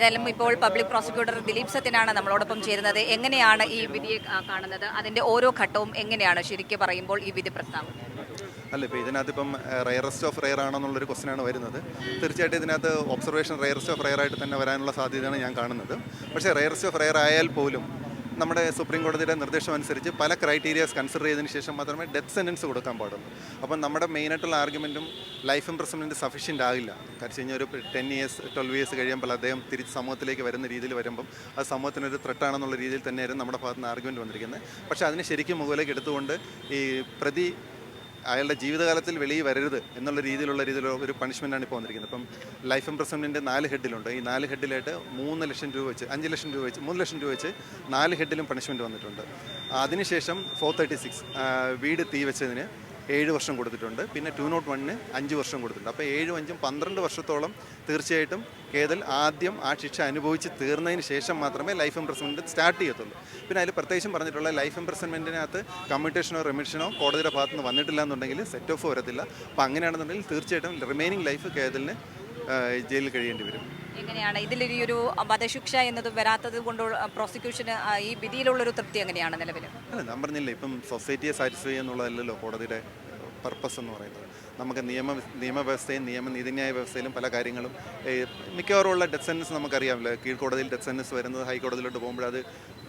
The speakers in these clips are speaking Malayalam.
ഏതായാലും ഇപ്പോൾ പബ്ലിക് പ്രോസിക്യൂട്ടർ ദിലീപ് സത്യനാണ് നമ്മളോടൊപ്പം ചേരുന്നത്. എങ്ങനെയാണ് ഈ വിധിയെ കാണുന്നത്? അതിന്റെ ഓരോ ഘട്ടവും എങ്ങനെയാണ് ശരിക്കും പറയുമ്പോൾ ഈ വിധി പ്രസ്താവം? അല്ല ഇപ്പോൾ ഇതിനകത്ത് ഇപ്പം റയറസ്റ്റ് ഓഫ് റെയർ ആണെന്നുള്ളൊരു ക്വസ്റ്റനാണ് വരുന്നത്. തീർച്ചയായിട്ടും ഇതിനകത്ത് ഒബ്സർവേഷൻ റയറസ്റ്റ് ഓഫ് റെയർ ആയിട്ട് തന്നെ വരാനുള്ള സാധ്യതയാണ് ഞാൻ കാണുന്നത്. പക്ഷേ റയറസ്റ്റ് ഓഫ് റെയർ ആയാൽ പോലും നമ്മുടെ സുപ്രീം കോടതിയുടെ നിർദ്ദേശം അനുസരിച്ച് പല ക്രൈറ്റീരിയാസ് കൺസിഡർ ചെയ്തതിന് ശേഷം മാത്രമേ ഡെത്ത് സെന്റൻസ് കൊടുക്കാൻ പാടുള്ളൂ. അപ്പം നമ്മുടെ മെയിനായിട്ടുള്ള ആർഗ്യുമെന്റും ലൈഫ് ഇംപ്രസ്മെന്റ് സഫീഷ്യന്റ് ആകില്ല. കാരണം കഴിഞ്ഞാൽ ഒരു ടെൻ ഇയേഴ്സ് ട്വൽവ് ഇയേഴ്സ് കഴിയുമ്പോൾ അദ്ദേഹം തിരിച്ച് സമൂഹത്തിലേക്ക് വരുന്ന രീതിയിൽ വരുമ്പം അത് സമൂഹത്തിനൊരു ത്രെട്ടാണെന്നുള്ള രീതിയിൽ തന്നെയായിരുന്നു നമ്മുടെ ഭാഗത്ത് നിന്ന് ആർഗ്യുമെന്റ് വന്നിരിക്കുന്നത്. പക്ഷേ അതിനെ ശരിക്കും മുകളിലേക്ക് എടുത്തുകൊണ്ട് ഈ പ്രതി അയാളുടെ ജീവിതകാലത്തിൽ വെളിയിൽ വരരുത് എന്നുള്ള രീതിയിലുള്ള രീതിയിലുള്ള ഒരു പണിഷ്മെന്റാണ് ഇപ്പോൾ വന്നിരിക്കുന്നത്. ഇപ്പം ലൈഫ് ഇംപ്രസ്മെന്റിന്റെ നാല് ഹെഡിലുണ്ട് ഈ നാല് ഹെഡിലായിട്ട് മൂന്ന് ലക്ഷം രൂപ വെച്ച് അഞ്ച് ലക്ഷം രൂപ വെച്ച് മൂന്ന് ലക്ഷം രൂപ വെച്ച് നാല് ഹെഡിലും പണിഷ്മെന്റ് വന്നിട്ടുണ്ട്. അതിനുശേഷം ഫോർ തേർട്ടി സിക്സ് വീട് തീ വെച്ചതിന് ഏഴ് വർഷം കൊടുത്തിട്ടുണ്ട്. പിന്നെ ടു നോട്ട് വണ്ണിന് അഞ്ച് വർഷം കൊടുത്തിട്ടുണ്ട്. അപ്പോൾ ഏഴും അഞ്ചും പന്ത്രണ്ട് വർഷത്തോളം തീർച്ചയായിട്ടും കേതൽ ആദ്യം ആ ശിക്ഷ അനുഭവിച്ച് തീർന്നതിന് ശേഷം മാത്രമേ ലൈഫ് ഇംപ്രസ്മെന്റ് സ്റ്റാർട്ട് ചെയ്യത്തുള്ളൂ. പിന്നെ അതിൽ പ്രത്യേകിച്ചും പറഞ്ഞിട്ടുള്ള ലൈഫ് ഇംപ്രസ്മെന്റിനകത്ത് കമ്മ്യൂട്ടേഷനോ റിമിഷനോ കോടതിയുടെ ഭാഗത്തുനിന്ന് വന്നിട്ടില്ല എന്നുണ്ടെങ്കിൽ സെറ്റ് ഓഫ് വരത്തില്ല. അപ്പോൾ അങ്ങനെയാണെന്നുണ്ടെങ്കിൽ തീർച്ചയായിട്ടും റിമൈനിങ് ലൈഫ് കേതലിന് ജയിലിൽ കഴിയേണ്ടി വരും. എങ്ങനെയാണ് ഇതിൽ ഈ ഒരു വധശിക്ഷ എന്നത് വരാത്തത് കൊണ്ട് പ്രോസിക്യൂഷന് ഈ വിധിയിലുള്ളൊരു തൃപ്തി എങ്ങനെയാണ് നിലവിൽ അല്ല ഞാൻ പറഞ്ഞില്ലേ ഇപ്പം സൊസൈറ്റിയെ സാറ്റിസ്ഫൈ എന്നുള്ളതല്ലല്ലോ കോടതിയുടെ പർപ്പസ് എന്ന് പറയുന്നത്. നമുക്ക് നിയമ നിയമവ്യവസ്ഥയും നിയമ നീതിന്യായ വ്യവസ്ഥയിലും പല കാര്യങ്ങളും മിക്കവാറും ഉള്ള ഡെത്ത് സെന്റൻസ് നമുക്കറിയാമല്ലോ. കീഴ്ക്കോടതിയിൽ ഡെത്ത് സെന്റൻസ് വരുന്നത് ഹൈക്കോടതിയിലോട്ട് പോകുമ്പോൾ അത്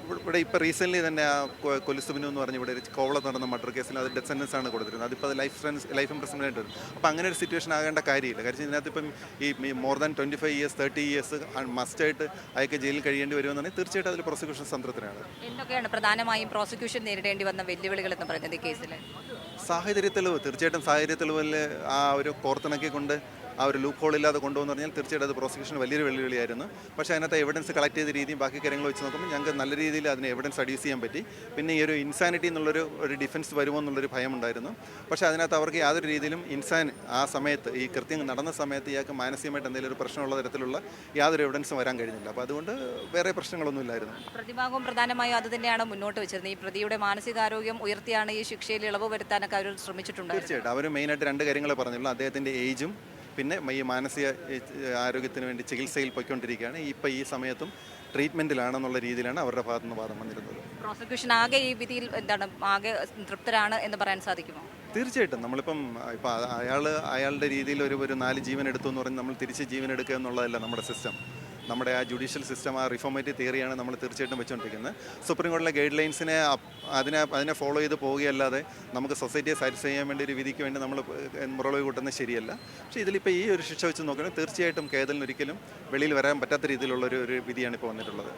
ഇവിടെ- ഇപ്പോൾ റീസെന്റ്ലി തന്നെ ആ കൊലുസുബിനു എന്ന് പറഞ്ഞ് ഇവിടെ കോവളത്ത് നടന്ന മർഡർ കേസിൽ അത് ഡെത്ത് സെന്റൻസ് ആണ് കൊടുത്തിരുന്നത്. അതിപ്പോൾ അത് ലൈഫ് സെൻസ് ലൈഫ് ഇംപ്രസ്മെന്റ് ആയിട്ട് വരും. അപ്പോൾ അങ്ങനെ ഒരു സിറ്റുവേഷൻ ആകേണ്ട കാര്യമില്ല. കാര്യം ഇതിനകത്ത് ഇപ്പം ഈ more than twenty five years thirty years മസ്റ്റായിട്ട് അയാൾക്ക് ജയിലിൽ കഴിയേണ്ടി വരുമെന്നാണ്. തീർച്ചയായിട്ടും അതിൽ പ്രോസിക്യൂഷൻ സംതൃപ്തനാണ്. എന്തൊക്കെയാണ് പ്രധാനമായും പ്രോസിക്യൂഷൻ നേരിടേണ്ടി വന്ന വെല്ലുവിളികൾ എന്ന് പറയുന്നത് ഈ കേസിൽ സാഹചര്യ തെളിവ് തീർച്ചയായിട്ടും സാഹചര്യ തെളിവിൽ ആ ഒരു കോർത്തിണക്കി കൊണ്ട് ആ ഒരു ലൂപ്പ് ഹോൾ ഇല്ലാതെ കൊണ്ടുവന്ന് പറഞ്ഞാൽ തീർച്ചയായിട്ടും അത് പ്രോസിക്യൂഷൻ വലിയൊരു വെല്ലുവിളിയായിരുന്നു. പക്ഷേ അതിനകത്ത് എവിഡൻസ് കളക്ട് ചെയ്ത രീതിയും ബാക്കി കാര്യങ്ങൾ വെച്ച് നോക്കുമ്പോൾ ഞങ്ങൾക്ക് നല്ല രീതിയിൽ അതിന് എവിഡൻസ് അഡ്യൂസ് ചെയ്യാൻ പറ്റി. പിന്നെ ഈ ഒരു ഇൻസാനിറ്റി എന്നുള്ളൊരു ഒരു ഡിഫൻസ് വരുമോ എന്നുള്ളൊരു ഭയമുണ്ടായിരുന്നു പക്ഷേ അതിനകത്ത് അവർക്ക് യാതൊരു രീതിയിലും ഇൻസാൻ ആ സമയത്ത് ഈ കൃത്യം നടന്ന സമയത്ത് ഇയാൾക്ക് മാനസികമായിട്ട് എന്തെങ്കിലും ഒരു പ്രശ്നമുള്ള തരത്തിലുള്ള യാതൊരു എവിഡൻസും വരാൻ കഴിഞ്ഞില്ല. അപ്പോൾ അതുകൊണ്ട് വേറെ പ്രശ്നങ്ങളൊന്നും ഇല്ലായിരുന്നു. പ്രതിഭാഗവും പ്രധാനമായും അത് തന്നെയാണ് മുന്നോട്ട് വെച്ചിരുന്നത്. ഈ പ്രതിയുടെ മാനസികാരോഗ്യം ഉയർത്തിയാണ് ഈ ശിക്ഷയിൽ ഇളവ് വരുത്താനൊക്കെ അവർ ശ്രമിച്ചിട്ടുണ്ട് തീർച്ചയായിട്ടും. അവർ മെയിനായിട്ട് രണ്ട് കാര്യങ്ങൾ പറഞ്ഞുള്ളൂ. അദ്ദേഹത്തിന്റെ ഏജും പിന്നെ ഈ മാനസിക ആരോഗ്യത്തിന് വേണ്ടി ചികിത്സയിൽ പോയിക്കൊണ്ടിരിക്കുകയാണ്. ഇപ്പോൾ ഈ സമയത്തും ട്രീറ്റ്മെന്റിലാണെന്നുള്ള രീതിയിലാണ് അവരുടെ ഭാഗത്തു നിന്ന് വാദം വന്നിരുന്നത്. പ്രോസിക്യൂഷൻ ആകെ ഈ വിധിയിൽ എന്താണ് ആകെ തൃപ്തരാണ് എന്ന് പറയാൻ സാധിക്കുമോ? തീർച്ചയായിട്ടും. നമ്മളിപ്പം ഇപ്പം അയാൾ അയാളുടെ രീതിയിൽ ഒരു ഒരു നാല് ജീവൻ എടുത്തു എന്ന് പറഞ്ഞ് നമ്മൾ തിരിച്ച് ജീവൻ എടുക്കുക എന്നുള്ളതല്ല നമ്മുടെ സിസ്റ്റം. നമ്മുടെ ആ ജുഡീഷ്യൽ സിസ്റ്റം ആ റിഫോമേറ്റീവ് തിയറിയാണ് നമ്മൾ തീർച്ചയായിട്ടും വെച്ചുകൊണ്ടിരിക്കുന്നത്. സുപ്രീം കോടതിയിലെ ഗൈഡ് ലൈൻസിനെ അതിനെ അതിനെ ഫോളോ ചെയ്ത് പോവുകയല്ലാതെ നമുക്ക് സൊസൈറ്റിയെ സാറ്റിസ്ഫൈ ചെയ്യാൻ വേണ്ടി ഒരു വിധിക്ക് വേണ്ടി നമ്മൾ മുറളവ് കൂട്ടുന്നത് ശരിയല്ല. പക്ഷേ ഇതിലിപ്പോൾ ഈ ഒരു ശിക്ഷ വെച്ച് നോക്കുകയാണെങ്കിൽ തീർച്ചയായിട്ടും കേതലിന് ഒരിക്കലും വെളിയിൽ വരാൻ പറ്റാത്ത രീതിയിലുള്ള ഒരു ഒരു വിധിയാണ് ഇപ്പോൾ വന്നിട്ടുള്ളത്.